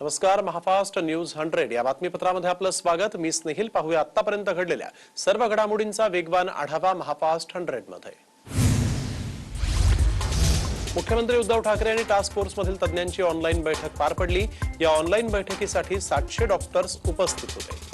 नमस्कार Maha Fast news hundred या बातमीपत्रामध्ये आपलं स्वागत. मी स्नेहिल पाहूया आतापर्यंत घडलेल्या सर्व घडामोडींचा वेगवान आढावा महाफास्ट हंड्रेडमध्ये मुख्यमंत्री उद्धव ठाकरे आणि टास्क फोर्स मधील तज्ज्ञांची ऑनलाईन बैठक पार पडली. या ऑनलाईन बैठकीसाठी सातशे डॉक्टर्स उपस्थित होते.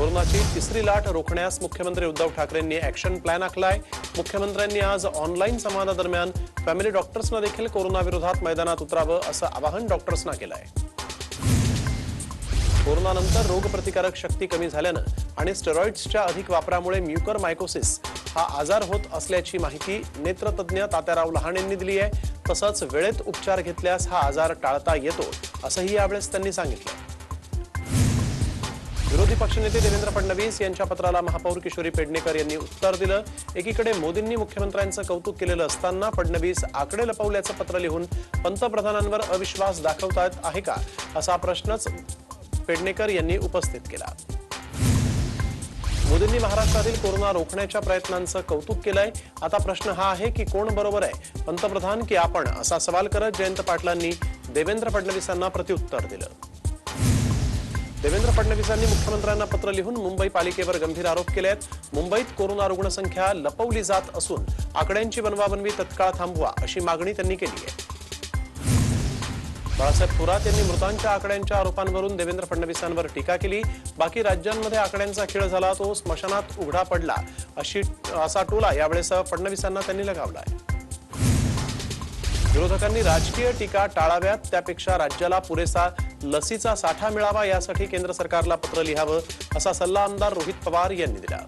कोरोनाची तिसरी लाट रोखण्यास मुख्यमंत्री उद्धव ठाकरेंनी ऍक्शन प्लॅन आखलाय. मुख्यमंत्र्यांनी आज ऑनलाईन संवादादरम्यान फॅमिली डॉक्टर्सना देखील कोरोना विरोधात मैदानात उतरावं असं आवाहन डॉक्टर्सना केलं आहे कोरोनानंतर रोगप्रतिकारक शक्ती कमी झाल्यानं आणि स्टेरॉइड्सच्या अधिक वापरामुळे म्युकर मायकोसिस हा आजार होत असल्याची माहिती नेत्रतज्ञ तात्याराव लहान यांनी दिली आहे. तसंच वेळेत उपचार घेतल्यास हा आजार टाळता येतो असंही यावेळेस त्यांनी सांगितलं. विरोधी पक्षनेते देवेंद्र फडणवीस यांच्या पत्राला महापौर किशोरी पेडणेकर यांनी उत्तर दिलं. एकीकडे मोदींनी मुख्यमंत्र्यांचं कौतुक केलेलं असताना फडणवीस आकडे लपवल्याचं पत्र लिहून पंतप्रधानांवर अविश्वास दाखवतात आहे का? असा प्रश्नच पेडणेकर यांनी उपस्थित केला. मोदींनी महाराष्ट्रातील कोरोना रोखण्याच्या प्रयत्नांचं कौतुक केलंय. आता प्रश्न हा आहे की कोण बरोबर आहे? पंतप्रधान की आपण? असा सवाल करत जयंत पाटलांनी देवेंद्र फडणवीसांना प्रत्युत्तर दिलं. देवेंद्र फडणवीसांनी मुख्यमंत्र्यांना पत्र लिहून मुंबई पालिकेवर गंभीर आरोप केले आहेत मुंबईत कोरोना रुग्णसंख्या लपवली जात असून आकड्यांची बनवाबनवी तत्काळ थांबवा अशी मागणी त्यांनी केली आहे. बाळासाहेब थोरात यांनी मृतांच्या आकड्यांच्या आरोपांवरून देवेंद्र फडणवीसांवर टीका केली. बाकी राज्यांमध्ये आकड्यांचा खेळ झाला तो स्मशानात उघडा पडला अशी असा टोला यावेळेस फडणवीसांना त्यांनी लगावला आहे विरोधकांनी राजकीय टीका टाळाव्यात त्यापेक्षा राज्याला पुरेसा लसीचा साठा मिळावा यासाठी केंद्र सरकारला पत्र लिहावं असा सल्ला आमदार रोहित पवार यांनी दिला.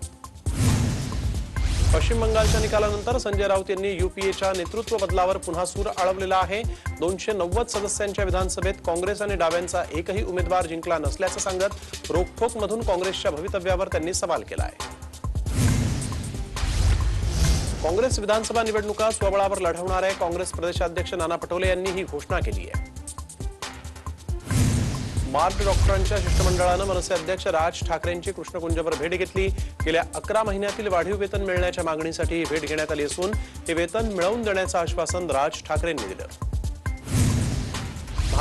पश्चिम बंगालच्या निकालानंतर संजय राऊत यांनी युपीएच्या नेतृत्व बदलावर पुन्हा सूर आळवलेला आहे. दोनशे नव्वद सदस्यांच्या विधानसभेत काँग्रेस आणि डाव्यांचा एकही उमेदवार जिंकला नसल्याचं सांगत रोखोकमधून काँग्रेसच्या भवितव्यावर त्यांनी सवाल केला आहे काँग्रेस विधानसभा निवडणुका स्वबळावर लढवणार आहे. काँग्रेस प्रदेशाध्यक्ष नाना पटोले यांनी ही घोषणा केली आहे. मार्ग डॉक्टरांच्या शिष्टमंडळानं मनसे अध्यक्ष राज ठाकरेंची कृष्णकुंजवर भेट घेतली. गेल्या अकरा महिन्यातील वाढीव वेतन मिळण्याच्या मागणीसाठी ही भेट घेण्यात आली असून हे वेतन मिळवून देण्याचं आश्वासन राज ठाकरेंनी दिलं.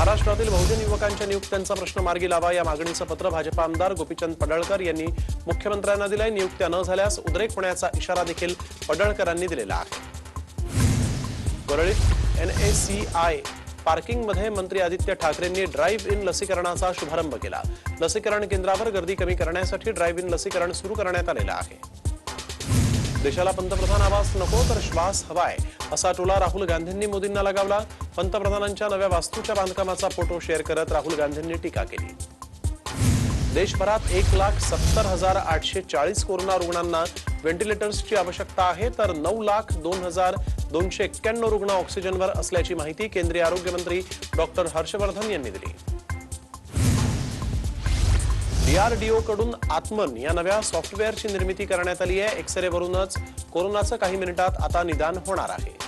महाराष्ट्रातील बहुजन युवकांच्या नियुक्त्यांचा प्रश्न मार्गी लावा. या मागणीचं पत्र भाजपा आमदार गोपीचंद पडळकर यांनी मुख्यमंत्र्यांना दिलंय. नियुक्त्या न झाल्यास उद्रेक होण्याचा इशारा देखील पडळकरांनी दिलेला आहे. परळीत एनएसीआय पार्किंगमध्ये मंत्री आदित्य ठाकरेंनी ड्राईव्ह इन लसीकरणाचा शुभारंभ केला. लसीकरण केंद्रावर गर्दी कमी करण्यासाठी ड्राईव्ह इन लसीकरण सुरू करण्यात आलेलं आहे. देशाला पंतप्रधान आवास नको तर श्वास हवाय असा टोला राहुल गांधींनी मोदींना लगावला. पंतप्रधानांच्या नव्या वास्तूच्या बांधकामाचा फोटो शेअर करत राहुल गांधींनी टीका केली. देशभरात एक लाख सत्तर हजार आठशे चाळीस कोरोना रुग्णांना व्हेंटिलेटर्सची आवश्यकता आहे तर नऊ लाख दोन हजार दोनशे एक्क्याण्णव रुग्ण ऑक्सिजनवर असल्याची माहिती केंद्रीय आरोग्यमंत्री डॉक्टर हर्षवर्धन यांनी दिली. डीआरडीओ कडून आत्मन या नव्या सॉफ्टवेअरची निर्मिती करण्यात आली आहे. एक्सरे वरूनच कोरोनाचं काही मिनिटात आता निदान होणार आहे.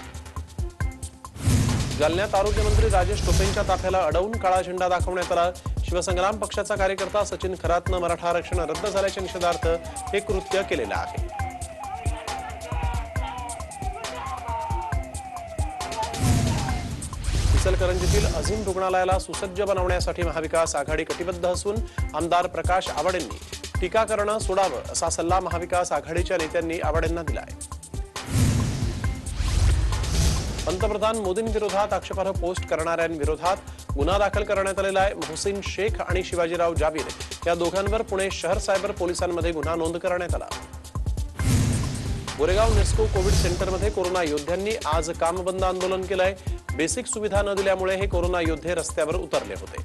जालन्यात आरोग्यमंत्री राजेश टोपेंच्या ताफ्याला अडवून काळा झेंडा दाखवण्यात आला. शिवसंग्राम पक्षाचा कार्यकर्ता सचिन खरातनं मराठा आरक्षण रद्द झाल्याच्या निषेधार्थ हे कृत्य केलेलं आहे. इचलकरंजीतील अझीम रुग्णालयाला सुसज्ज बनवण्यासाठी महाविकास आघाडी कटिबद्ध असून आमदार प्रकाश आवडेंनी टीका करणं सोडावं असा सल्ला महाविकास आघाडीच्या नेत्यांनी आवडेंना दिला आहे पंतप्रधान मोदींविरोधात आक्षेपार्ह पोस्ट करणाऱ्यांविरोधात गुन्हा दाखल करण्यात आलेला आहे. मोहसिन शेख आणि शिवाजीराव जाबीर या दोघांवर पुणे शहर सायबर पोलिसांमध्ये गुन्हा नोंद करण्यात आला. गोरेगाव नेस्को कोविड सेंटरमध्ये कोरोना योद्ध्यांनी आज कामबंद आंदोलन केलंय. बेसिक सुविधा न दिल्यामुळे हे कोरोना योद्धे रस्त्यावर उतरले होते.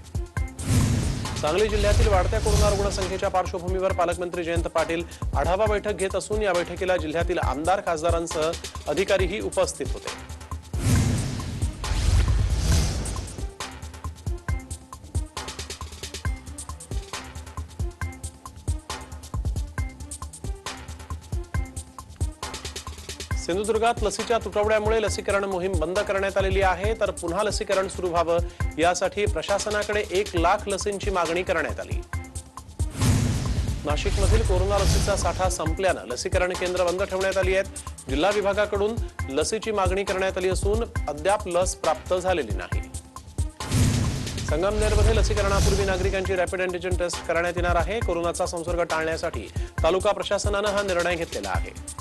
सांगली जिल्ह्यातील वाढत्या कोरोना रुग्णसंख्येच्या पार्श्वभूमीवर पालकमंत्री जयंत पाटील आढावा बैठक घेत असून या बैठकीला जिल्ह्यातील आमदार खासदारांसह अधिकारीही उपस्थित होते. सिंधुदुर्गात लसीच्या तुटवड्यामुळे लसीकरण मोहीम बंद करण्यात आलेली आहे. तर पुन्हा लसीकरण सुरू व्हावं यासाठी प्रशासनाकडे एक लाख लसींची मागणी करण्यात आली. नाशिकमधील कोरोना लसीचा साठा संपल्यानं लसीकरण केंद्र बंद ठेवण्यात आली आहेत. जिल्हा विभागाकडून लसीची मागणी करण्यात आली असून अद्याप लस प्राप्त झालेली नाही. संगमनेरमध्ये लसीकरणापूर्वी नागरिकांची रॅपिड अँटीजेन टेस्ट करण्यात येणार आहे. कोरोनाचा संसर्ग टाळण्यासाठी तालुका प्रशासनानं हा निर्णय घेतलेला आहे.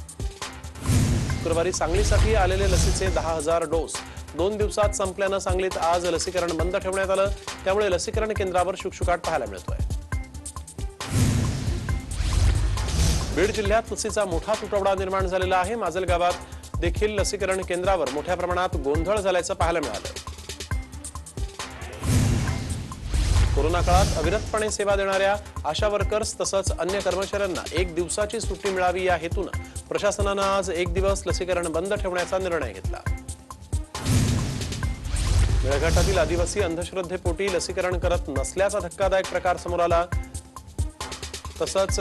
शुक्रवारी सांगलीसाठी आलेले लसीचे दहा हजार डोस. दोन दिवसात संपल्यानं सांगलीत आज लसीकरण बंद ठेवण्यात आलं. त्यामुळे लसीकरण केंद्रावर शुकशुकाट पाहायला मिळतोय. बीड जिल्ह्यात लसीचा मोठा तुटवडा निर्माण झालेला आहे. माजल गावात देखील लसीकरण केंद्रावर मोठ्या प्रमाणात गोंधळ झाल्याचं पाहायला मिळालं. कोरोना काळात अविरतपणे सेवा देणाऱ्या आशा वर्कर्स तसंच अन्य कर्मचाऱ्यांना एक दिवसाची सुट्टी मिळावी या हेतून प्रशासनानं आज एक दिवस लसीकरण बंद ठेवण्याचा निर्णय घेतला. मेळघाटातील आदिवासी अंधश्रद्धेपोटी लसीकरण करत नसल्याचा धक्कादायक प्रकार समोर आला. तसंच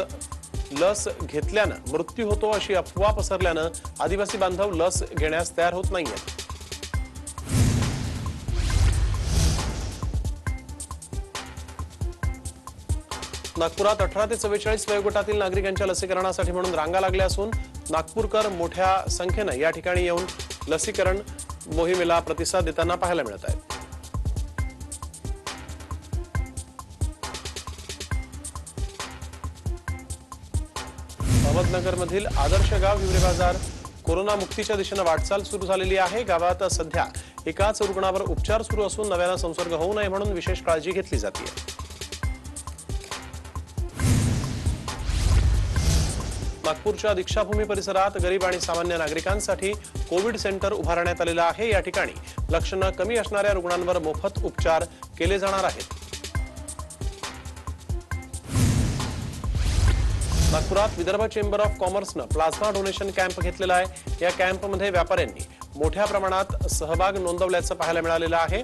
लस घेतल्यानं मृत्यू होतो अशी अफवा पसरल्यानं आदिवासी बांधव लस घेण्यास तयार होत नाहीयेत. नागपुरात अठरा ते चव्वेचाळीस वयोगटातील नागरिकांच्या लसीकरणासाठी म्हणून रांगा लागल्या असून नागपूरकर मोठ्या संख्येनं या ठिकाणी येऊन लसीकरण मोहिमेला प्रतिसाद देताना पाहायला मिळत आहे अहमदनगरमधील आदर्श गाव हिवरे बाजार कोरोना मुक्तीच्या दिशेनं वाटचाल सुरू झालेली आहे. गावात सध्या एकाच रुग्णावर उपचार सुरू असून नव्यानं संसर्ग होऊ नये म्हणून विशेष काळजी घेतली जाते नागपूरच्या दीक्षाभूमी परिसरात गरीब आणि सामान्य नागरिकांसाठी कोविड सेंटर उभारण्यात आलेलं आहे. या ठिकाणी लक्षणं कमी असणाऱ्या रुग्णांवर मोफत उपचार केले जाणार आहेत. नागपुरात विदर्भ चेंबर ऑफ कॉमर्सनं प्लाझ्मा डोनेशन कॅम्प घेतलेला आहे. या कॅम्पमध्ये व्यापाऱ्यांनी मोठ्या प्रमाणात सहभाग नोंदवल्याचं पाहायला मिळालेलं आहे.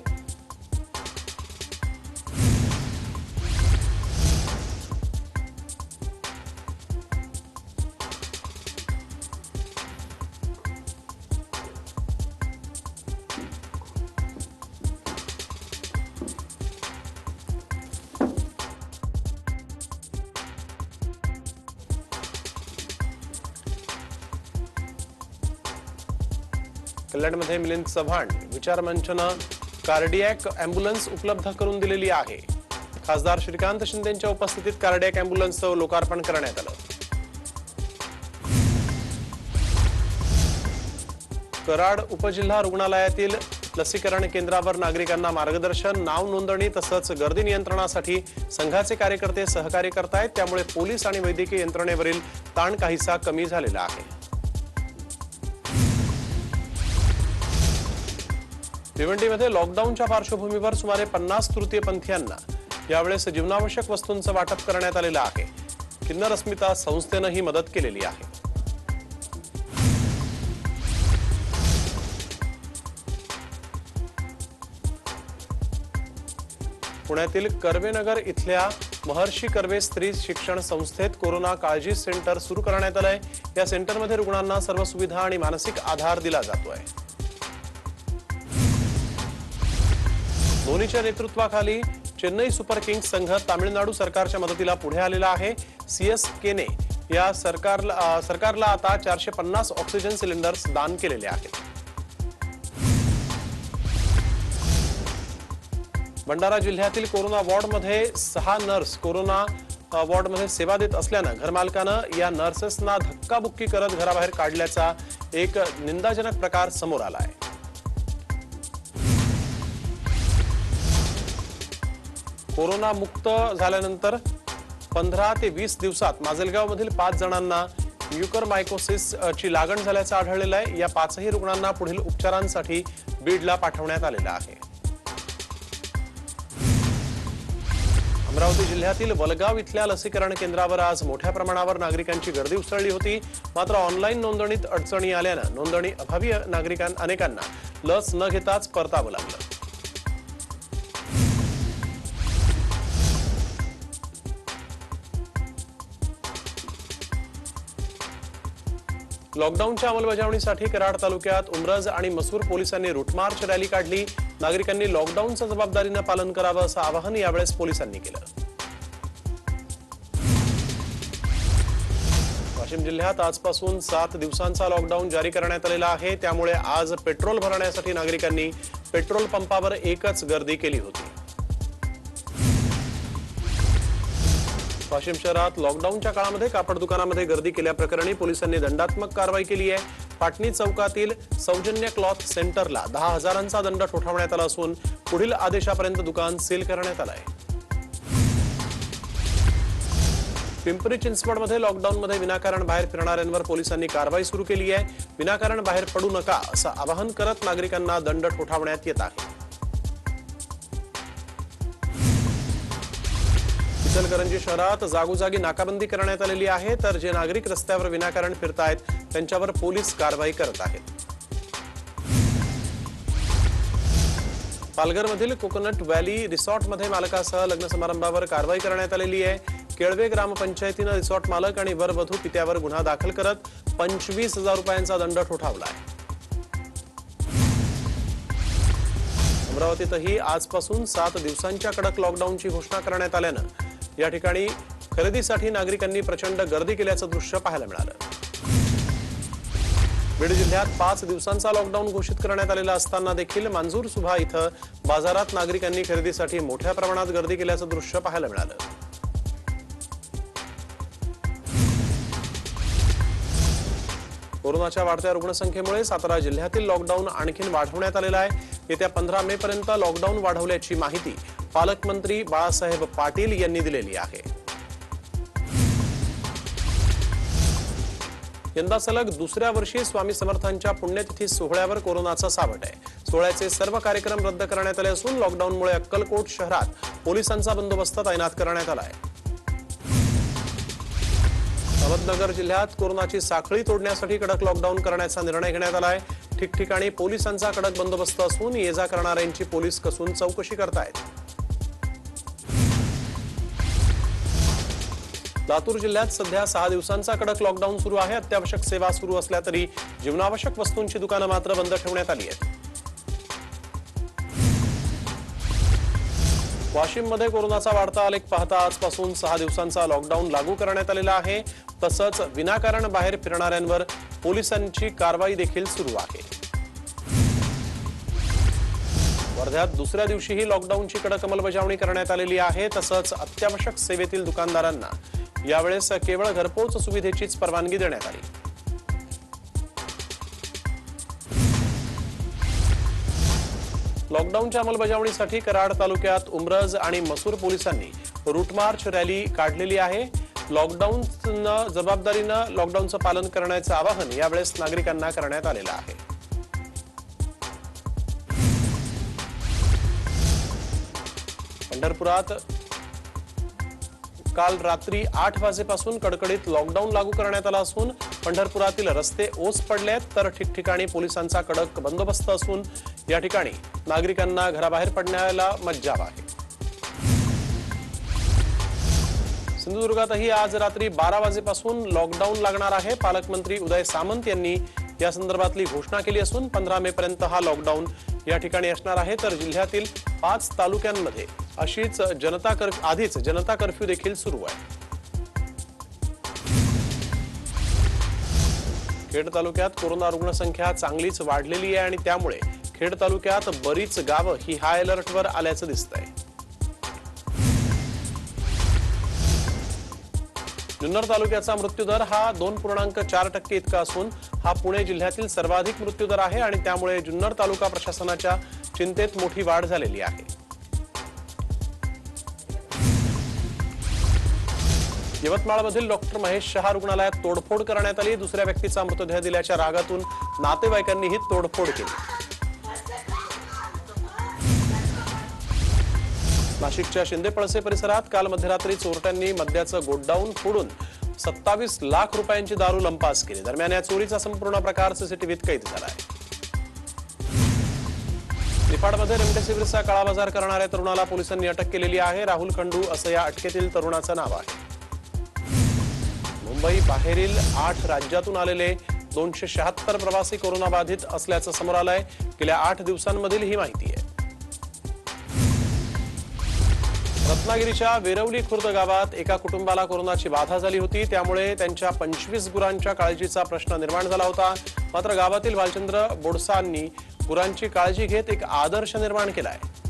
कल्याणमध्ये मिलिंद चव्हाण विचार मंचनं कार्डियॅक अँब्युलन्स उपलब्ध करून दिलेली आहे. खासदार श्रीकांत शिंदेच्या उपस्थितीत कार्डियॅक अँब्युलन्सचं लोकार्पण करण्यात आलं. कराड उपजिल्हा रुग्णालयातील लसीकरण केंद्रावर नागरिकांना मार्गदर्शन नाव नोंदणी तसंच गर्दी नियंत्रणासाठी संघाचे कार्यकर्ते सहकार्य करतायत. त्यामुळे पोलीस आणि वैद्यकीय यंत्रणेवरील ताण काहीसा कमी झालेला आहे. भिवंडीमध्ये लॉकडाऊनच्या पार्श्वभूमीवर सुमारे पन्नास तृतीयपंथीयांना यावेळेस जीवनावश्यक वस्तूंचं वाटप करण्यात आलेलं आहे. किन्नर अस्मिता संस्थेनं ही मदत केलेली आहे. पुण्यातील कर्वेनगर इथल्या महर्षी कर्वे स्त्री शिक्षण संस्थेत कोरोना काळजी सेंटर सुरू करण्यात आलंय. या सेंटरमध्ये रुग्णांना सर्व सुविधा आणि मानसिक आधार दिला जातोय. धोनीच्या नेतृत्वाखाली चेन्नई सुपर किंग्स संघ तामिळनाडू सरकारच्या मदतीला पुढे आलेला आहे. सीएसकेने या सरकारला सरकारला आता चारशे पन्नास ऑक्सिजन सिलेंडर्स दान केलेले आहेत. भंडारा जिल्ह्यातील कोरोना वॉर्डमध्ये सहा नर्स कोरोना वॉर्डमध्ये सेवा देत असल्यानं घरमालकानं या नर्सेसना धक्काबुक्की करत घराबाहेर काढल्याचा एक निंदाजनक प्रकार समोर आला आहे. कोरोना मुक्त झाल्यानंतर पंधरा ते वीस दिवसात माजलगावमधील पाच जणांना म्युकरमायकोसिस अ, ची लागण झाल्याचं आढळलेलं आहे. या पाचही रुग्णांना पुढील उपचारांसाठी बीडला पाठवण्यात आलेलं आहे. अमरावती जिल्ह्यातील वलगाव इथल्या लसीकरण केंद्रावर आज मोठ्या प्रमाणावर नागरिकांची गर्दी उसळली होती. मात्र ऑनलाईन नोंदणीत अडचणी आल्यानं नोंदणी अभावी नागरिकां अनेकांना लस न घेताच परतावं लागलं. लॉकडाऊनच्या अंमलबजावणीसाठी कराड तालुक्यात उमरज आणि मसूर पोलिसांनी रुटमार्च रॅली काढली. नागरिकांनी लॉकडाऊनचं जबाबदारीनं पालन करावं असं आवाहन यावेळेस पोलिसांनी केलं. वाशिम जिल्ह्यात आजपासून सात दिवसांचा लॉकडाऊन जारी करण्यात आलेला आहे. त्यामुळे आज पेट्रोल भरण्यासाठी नागरिकांनी पेट्रोल पंपावर एकच गर्दी केली होती. वाशिम शहरात लॉकडाऊनच्या काळामध्ये कापड दुकानामध्ये गर्दी केल्याप्रकरणी पोलिसांनी दंडात्मक कारवाई केली आहे. पाटणी चौकातील सौजन्य क्लॉथ सेंटरला दहा हजारांचा दंड ठोठावण्यात आला असून पुढील आदेशापर्यंत दुकान सील करण्यात आलं आहे पिंपरी चिंचवडमध्ये लॉकडाऊनमध्ये विनाकारण बाहेर फिरणाऱ्यांवर पोलिसांनी कारवाई सुरू केली आहे. विनाकारण बाहेर पडू नका असं आवाहन करत नागरिकांना दंड ठोठावण्यात येत आहे. इचलकरंजी शहरात जागोजागी नाकाबंदी करण्यात आलेली आहे. तर जे नागरिक रस्त्यावर विनाकारण फिरतायत त्यांच्यावर पोलीस कारवाई करत आहेत. पालघरमधील कोकोनट व्हॅली रिसॉर्टमध्ये मालकासह लग्न समारंभावर कारवाई करण्यात आलेली आहे. केळवे ग्रामपंचायतीनं रिसॉर्ट मालक आणि वरवधू पित्यावर गुन्हा दाखल करत पंचवीस हजार रुपयांचा दंड ठोठावला आहे. अमरावतीतही आजपासून सात दिवसांच्या कडक लॉकडाऊनची घोषणा करण्यात आल्यानं या ठिकाणी खरेदीसाठी नागरिकांनी प्रचंड गर्दी केल्याचं दृश्य पाहायला मिळालं. बीड जिल्ह्यात पाच दिवसांचा लॉकडाऊन घोषित करण्यात आलेला असताना देखील मांजूर सुभा इथं बाजारात नागरिकांनी खरेदीसाठी मोठ्या प्रमाणात गर्दी केल्याचं दृश्य पाहायला मिळालं. कोरोनाच्या वाढत्या रुग्णसंख्येमुळे सातारा जिल्ह्यातील लॉकडाऊन आणखीन वाढवण्यात आलेला आहे. येत्या पंधरा मे पर्यंत लॉकडाऊन वाढवल्याची माहिती पालकमंत्री बाळासाहेब पाटील यांनी दिलेली आहे. यंदा सलग दुसऱ्या वर्षी स्वामी समर्थांच्या पुण्यतिथी सोहळ्यावर कोरोनाचा सावट आहे. सोहळ्याचे सर्व कार्यक्रम रद्द करण्यात आले असून लॉकडाऊनमुळे अक्कलकोट शहरात पोलिसांचा बंदोबस्त तैनात करण्यात आला आहे अहमदनगर जिल्ह्यात कोरोनाची साखळी तोडण्यासाठी कडक लॉकडाऊन करण्याचा निर्णय घेण्यात आला आहे ठिकठिकाणी पोलिसांचा कडक बंदोबस्त असून ये जा करणाऱ्यांची पोलीस कसून चौकशी करतायत. लातूर जिल्ह्यात सध्या सहा दिवसांचा कडक लॉकडाऊन सुरू आहे. अत्यावश्यक सेवा सुरू असल्या तरी जीवनावश्यक वस्तूंची दुकानं मात्र बंद ठेवण्यात आली आहेत. वाशिममध्ये कोरोनाचा वाढता आलेख पाहता आजपासून सहा दिवसांचा लॉकडाऊन लागू करण्यात आलेला आहे. तसंच विनाकारण बाहेर फिरणाऱ्यांवर पोलिसांची कारवाई देखील सुरू आहे. वर्ध्यात दुसऱ्या दिवशीही लॉकडाऊनची कडक अंमलबजावणी करण्यात आलेली आहे. तसंच अत्यावश्यक सेवेतील दुकानदारांना यावेळेस केवळ घरपोच सुविधेचीच परवानगी देण्यात आली. लॉकडाऊनच्या अंमलबजावणीसाठी कराड तालुक्यात उमरज आणि मसूर पोलिसांनी रूट मार्च रॅली काढलेली आहे. लॉकडाऊन जबाबदारीनं लॉकडाऊनचं पालन करण्याचं आवाहन यावेळेस नागरिकांना करण्यात आलेलं आहे. पंढरपुरात काल रात्री आठ वाजेपासून कडकडीत लॉकडाऊन लागू करण्यात आला असून पंढरपुरातील रस्ते ओस पडले आहेत तर ठिकठिकाणी पोलिसांचा कडक बंदोबस्त असून या ठिकाणी नागरिकांना घराबाहेर पडण्याला मज्जाव आहे सिंधुदुर्गातही आज रात्री बारा वाजेपासून लॉकडाऊन लागणार आहे. पालकमंत्री उदय सामंत यांनी या संदर्भातली घोषणा केली असून पंधरा मे पर्यंत हा लॉकडाऊन या ठिकाणी असणार आहे. तर जिल्ह्यातील पाच तालुक्यांमध्ये अशीच जनता कर्फ्यू आधीच जनता कर्फ्यू देखील सुरू आहे. खेड तालुक्यात कोरोना रुग्णसंख्या चांगलीच वाढलेली आहे आणि त्यामुळे खेड तालुक्यात बरीच गावं ही हाय अलर्टवर आल्याचं दिसतंय. जुन्नर तालुक्याचा मृत्यूदर हा दोन पूर्णांक चार टक्के इतका असून हा पुणे जिल्ह्यातील सर्वाधिक मृत्यूदर आहे आणि त्यामुळे जुन्नर तालुका प्रशासनाच्या चिंतेत मोठी वाढ झालेली आहे. यवतमाळमधील डॉक्टर महेश शहा रुग्णालयात तोडफोड करण्यात आली. दुसऱ्या व्यक्तीचा मृतदेह दिल्याच्या रागातून नातेवाईकांनी ही तोडफोड केली. नाशिकच्या शिंदे पळसे परिसरात काल मध्यरात्री चोरट्यांनी मद्याचं गोडाऊन फोडून सत्तावीस लाख रुपयांची दारू लंपास केली. दरम्यान या चोरीचा संपूर्ण प्रकार सीसीटीव्हीत कैद झाला आहे. निफाडमध्ये रेमडेसिवीरचा काळाबाजार करणाऱ्या तरुणाला पोलिसांनी अटक केलेली आहे. राहुल खंडू असं या अटकेतील तरुणाचं नाव आहे. मुंबई बाहेरील आठ राज्यातून आलेले दोनशे शहात्तर प्रवासी कोरोनाबाधित असल्याचं समोर आलंय. गेल्या आठ दिवसांमधील ही माहिती आहे. रत्नागिरीच्या वेरवली खुर्द गावात एका कुटुंबाला कोरोनाची बाधा झाली होती. त्यामुळे त्यांच्या पंचवीस गुरांच्या काळजीचा प्रश्न निर्माण झाला होता. मात्र गावातील भालचंद्र बोडसांनी गुरांची काळजी घेत एक आदर्श निर्माण केला आहे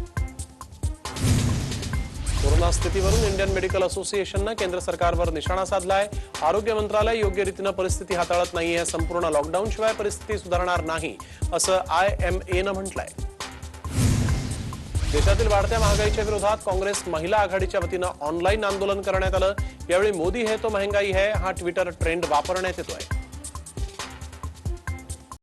कोरोना स्थितीवरून इंडियन मेडिकल असोसिएशननं केंद्र सरकारवर निशाणा साधलाय. आरोग्य मंत्रालय योग्य रीतीनं परिस्थिती हाताळत नाहीये. संपूर्ण लॉकडाऊन शिवाय परिस्थिती सुधारणार नाही असं आय एम एनं म्हटलंय. देशातील वाढत्या महागाईच्या विरोधात काँग्रेस महिला आघाडीच्या वतीनं ऑनलाईन आंदोलन करण्यात आलं. यावेळी मोदी है तो महंगाई है हा ट्विटर ट्रेंड वापरण्यात येतोय.